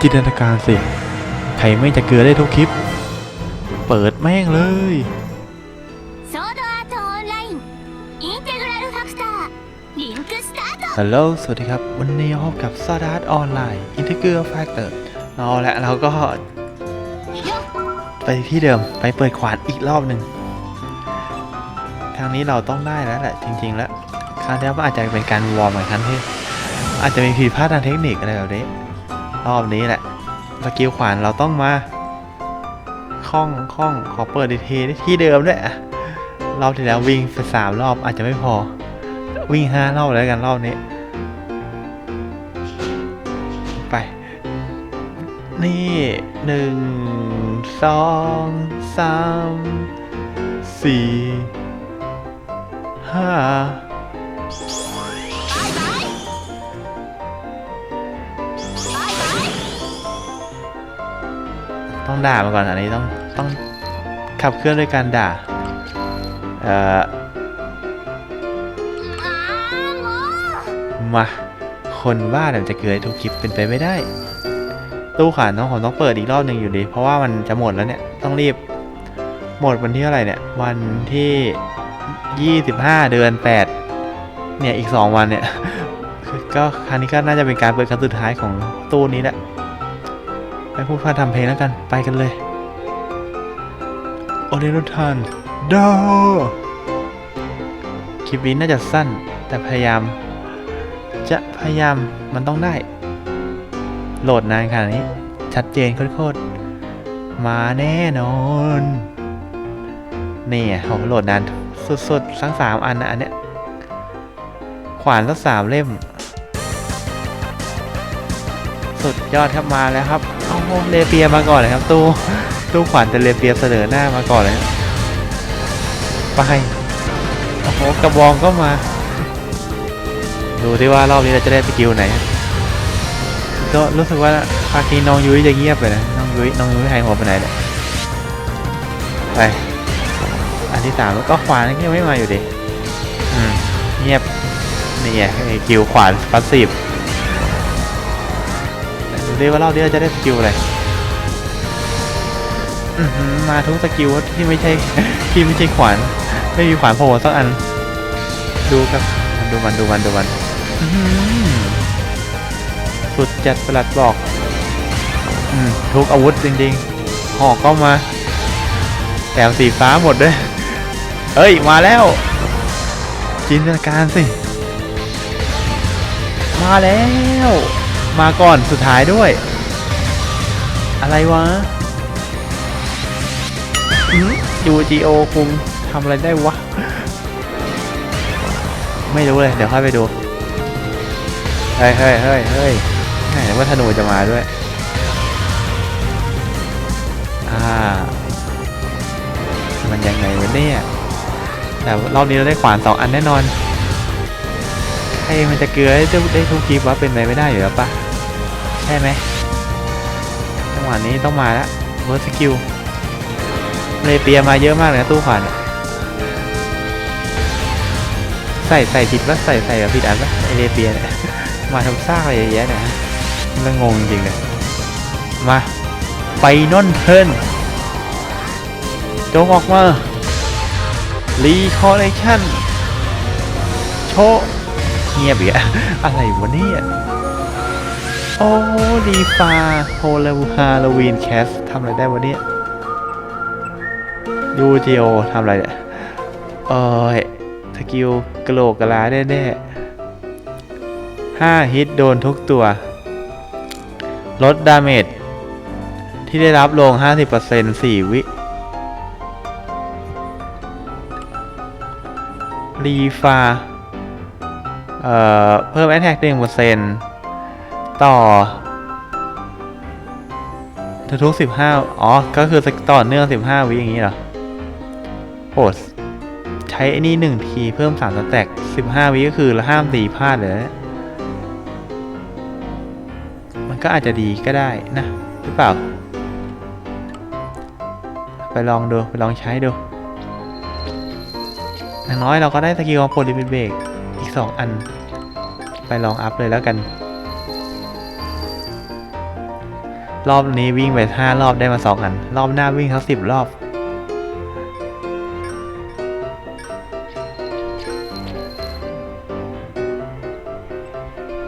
จินตนาการสิไข่ไม่จะเกลือได้ทุกคลิป เปิดแม่งเลยฮัลโหล สวัสดีครับ วันนี้พบกับซาดาร์ออนไลน์อินเทอร์เกอร์แฟกเตอร์เราและเราก็ ไปที่เดิมไปเปิดขวานอีกรอบหนึ่งครั้งนี้เราต้องได้แล้วแหละจริง ๆ แล้ว ครั้งที่แล้วอาจจะเป็นการวอร์มเหนครั้งที่ อาจจะมีผิดพลาดทางเทคนิคอะไรแบบนี้ รอบนี้แหละสกิลขวานเราต้องมาคล่องคล่องขอเปิดดีทีที่เดิมด้วยรอบที่แล้ววิ่งไปสามรอบอาจจะไม่พอ วิ่งห้ารอบแล้วกันรอบนี้ ไป นี่หนึ่งสองสามสี่ห้า ต้องด่ามาก่อนอันนี้ต้องต้องขับเคลื่อนด้วยการด่า เออมา คนบ้าเนี่ยจะเกิดทุกคลิปเป็นไปไม่ได้ ตู้ขาน้องผมต้องเปิดอีกรอบหนึ่งอยู่ดี เพราะว่ามันจะหมดแล้วเนี่ย ต้องรีบ หมดวันที่อะไรเนี่ย วันที่ยี่สิบห้าเดือนแปดเนี่ย อีกสองวันเนี่ย ก็ครั้งนี้ก็น่าจะเป็นการเปิดครั้งสุดท้ายของตู้นี้แหละ พูดพาทำเพลงแล้วกัน ไปกันเลย โอเดรุทันดอคลิปนี้น่าจะสั้น แต่พยายาม จะพยายามมันต้องได้ โหลดนานขนาดนี้ ชัดเจนโคตรๆมาแน่นอน นี่อะโหโหลดนาน สุดๆทั้งสามอันนะอันเนี้ย ขวานสักสามเล่มสุดยอดครับมาแล้วครับ เอาโหเลเปียมาก่อนเลยครับ ตู้ตู้ขวานแต่เลเปียเสนอหน้ามาก่อนเลยไปโอ้โหกระบองก็มา ดูที่ว่ารอบนี้เราจะได้สกิลไหนก็รู้สึกว่าภาคีน้องยุ้ยจะเงียบไปนะน้องยุ้ยน้องยุ้ยหายหัวไปไหนเนี่ยไปอันที่สามแล้วก็ขวานยังไม่มาอยู่ดิอืมเงียบนี่ไงไอ้กิลขวานพาสซีฟ ดูดิว่ารอบนี้เราจะได้สกิลอะไรมาทุกสกิลที่ไม่ใช่ที่ไม่ใช่ขวาน ไม่มีขวานโผล่สักอัน ดูครับมันดูมันดูมันดูมันสุดจัดประหลัดบอกอทุกอาวุธจริงๆหอกก็มาแถมสีฟ้าหมดด้วยเอ้ย มาแล้ว จินตนาการสิ มาแล้ว มาก่อนสุดท้ายด้วย อะไรวะยูจีโอคุงทำอะไรได้วะ ไม่รู้เลย เดี๋ยวค่อยไปดู เฮ้ยเฮ้ยเฮ้ยเฮ้ยไหนว่าธนูจะมาด้วย อ่า มันยังไงวะเนี่ย แต่รอบนี้เราได้ขวานสองอันแน่นอนใครมันจะเกลือได้ได้ทุกคลิปวะเป็นไปไม่ได้อยู่แล้วปะ ใช่ไหมจังหวะนี้ต้องมาแล้วเวอร์สกิลเลเปียมาเยอะมากเลยนะตู้ขวานใส่ใส่ผิดปะใส่ใส่แบบผิดอันปะไอเลเปียเนี่ยมาทำซากอะไรเยอะแยะเนี่ยฮะมันงงจริงๆเลยมาไปนอนเทิร์นจงออกมารีคอลเลคชั่นโชเงียบอีกอะอะไรวะเนี่ย โอ้รีฟาโฮลาฮาโลวีนแคสทำอะไรได้วะเนี่ยยูจีโอทำอะไรเนี่ยเอ้ยสกิลกระโหลกกระลาแน่ๆห้าฮิตโดนทุกตัว ลดดาเมจที่ได้รับลง 50% 4 วิรีฟาเอ่อ เพิ่มแอตแทกหนึ่งเปอร์เซ็นต์ ต่อทุกๆสิบห้าอ๋อ ก็คือต่อเนื่องสิบห้าวิอย่างนี้เหรอโอ้ใช้ไอ้นี่หนึ่งทีเพิ่มสามสแต็กสิบห้าวิก็คือห้ามตีพลาดเลยมันก็อาจจะดีก็ได้นะ หรือเปล่า ไปลองดู ไปลองใช้ดูอย่างน้อยเราก็ได้สกิลของโพลิมิเบกอีก2อัน ไปลองอัพเลยแล้วกัน รอบนี้วิ่งไปห้ารอบได้มาสองอัน รอบหน้าวิ่งทั้งสิบรอบ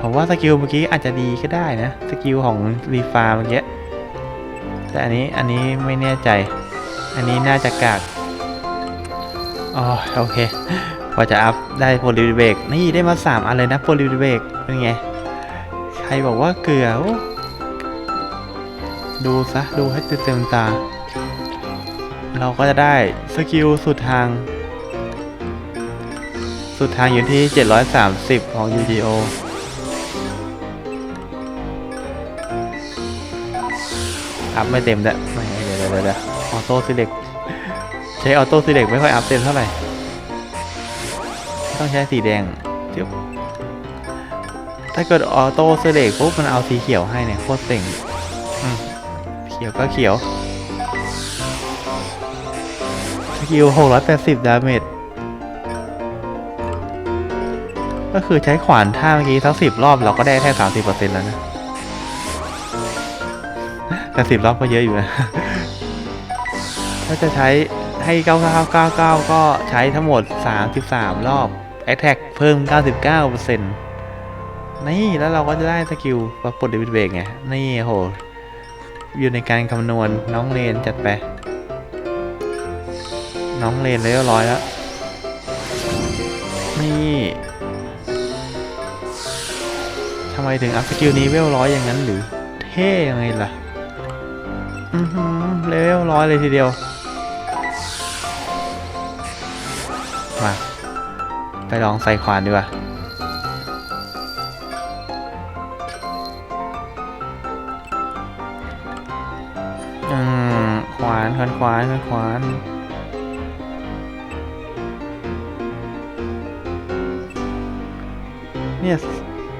ผมว่าสกิลเมื่อกี้อาจจะดีก็ได้นะ สกิลของรีฟาเมื่อกี้ แต่อันนี้อันนี้ไม่แน่ใจ อันนี้น่าจะกากอ๋อโอเค พอจะอัพได้โพลิเบกนี่ได้มา 3 อันเลยนะโพลิเบกเป็นไง ใครบอกว่าเกลือ ดูซะ ดูให้เต็มตา เราก็จะได้สกิลสุดทาง สุดทางอยู่ที่ 730 ของ UGO อัพไม่เต็มด้วยไม่เดี๋ยวเดี๋ยวเดี๋ยวออโต้ซิเล็กใช้ออโต้ซิเล็กไม่ค่อยอัพเต็มเท่าไหร่ ต้องใช้สีแดงจิ๊บถ้าเกิดออโต้ซิเล็กปุ๊บมันเอาสีเขียวให้เนี่ยโคตรเจ๋ง ขียวก็เขียวสกิล680 ดาเมจ ก็คือใช้ขวานท่าเมื่อกี้ทั้ง10 รอบเราก็ได้แค่30%แล้วนะ แต่สิบรอบก็เยอะอยู่นะ ถ้าจะใช้ให้ 9999 ก็ใช้ทั้งหมด 33 รอบ Attack เพิ่ม 99%นี่ แล้วเราก็จะได้สกิลปปลดเดวิดเบรกไง นี่โห อยู่ในการคำนวณน้องเลนจัดไปน้องเลนเลยเรียบร้อยแล้วนี่ทำไมถึงอัพสกิลนี้เวลร้อยอย่างนั้นหรือเท่ยังไงล่ะอือหือเลเวลร้อยเลยทีเดียวมาไปลองใส่ขวานดีกว่า อืมขวานขวานขวานขวานขวานเนี่ย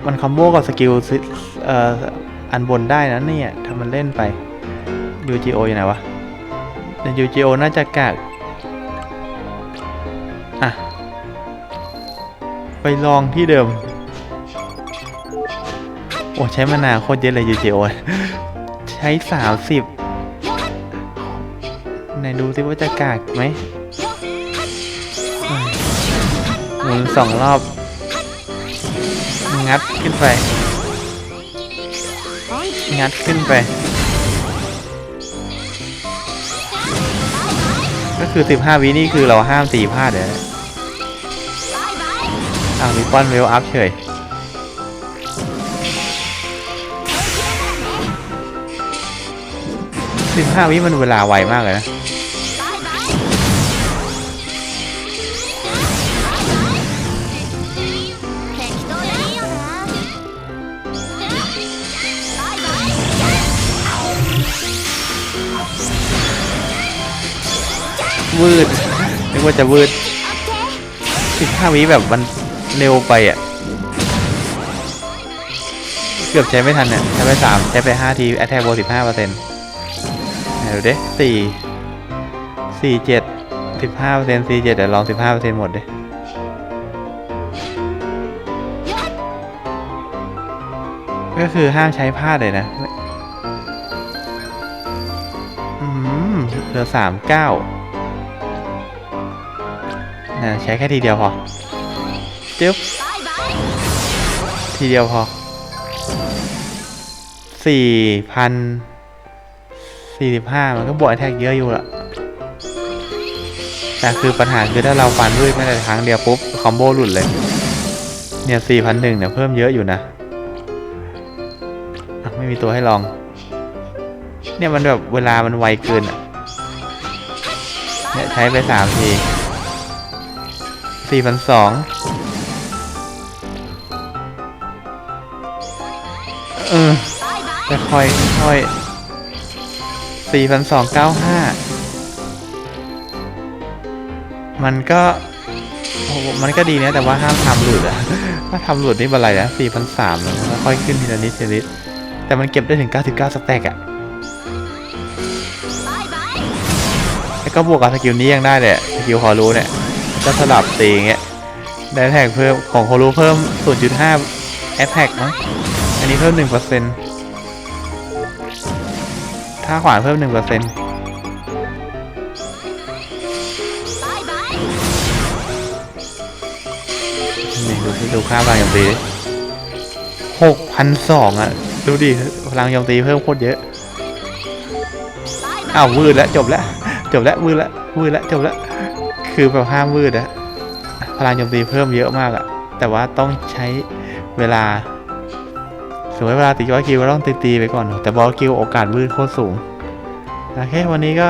มันคอมโบกับสกิลเอ่ออันบนได้นะเนี่ยถ้ามันเล่นไป UGO อยู่ไหนวะใน UGO น่าจะกากอะ ไปลองที่เดิม โอ้ ใช้มานาโคตรเยอะเลย UGO ใช้ 30 ซิว่าจะกากไหมหมุนสองรอบ งัดขึ้นไป งัดขึ้นไป ก็คือ 15 วินี่คือเราห้ามตีพลาดเดี๋ยวนะอ้าวมีป้อนเวลอัพเฉย15วิมันเวลาไวมากเลยนะ วืดนึกว่าจะวืด15วิแบบมันเร็วไปอะ เกือบใช้ไม่ทันเนี่ยใช้ไป3ใช้ไป5ทีแอตแทกโบ15เปอร์เซ็นต์เดี๋ยวดิ4 4 7 15เปอร์เซ็นต์4 7เจ็ดี๋ยวลอง15เปอร์เซ็นต์หมดเดิก็คือห้ามใช้พลาดเลยนะ อืมเหลือสามเก้า นะใช้แค่ทีเดียวพอจิ๊บทีเดียวพอสี่พันสี่สิบห้ามันก็บวกแท็กเยอะอยู่ละแต่คือปัญหาคือถ้าเราฟันด้วยแม่ได้ทังเดียวปุ๊บคอมโบหลุดเลย เนี่ยสี่พันหนึ่งเนี่ยเพิ่มเยอะอยู่นะไม่มีตัวให้ลอง เนี่ยมันแบบเวลามันไวเกินอะเนี่ยใช้ไปสามที สี่พัอเออจะคอยคอยสี่พันสองเก้ามันก็โอ้มันก็ดีนะ แต่ว่าห้ามทำหลุดอะถ้าทำหลุดนี่เป็นไรนะ4,003แล้วค่อยขึ้นทีละนิดทีละนิดแต่มันเก็บได้ถึง 99 สแต็กอะแล้วก็บวกกับสกิลนี้ยังได้เลยสกิลฮอรู้เนี่ย จะสลับตีเงี้ยได้แท็กเพิ่มของโคลูเพิ่ม 0.5แอตแท็กมั้งอันนี้เพิ่ม 1%ถ้าขวานเพิ่ม 1%นี่ดูดูค่าพลังยมตีหกพันสองอะ ดูดิ พลังยมตีเพิ่มโคตรเยอะ อ้าวมืดแล้วจบแล้ว จบแล้วมืดแล้วมืดแล้วจบแล้ว คือแบบห้ามมืดอะพลังโจมตีเพิ่มเยอะมากอะแต่ว่าต้องใช้เวลาสมมติเวลาตีบอลคิวก็ต้องตีตีไปก่อน แต่บอลคิวโอกาสมืดโคตรสูงโอเควันนี้ก็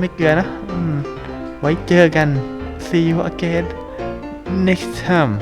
ไม่เกลือนะไว้เจอกัน see you again next time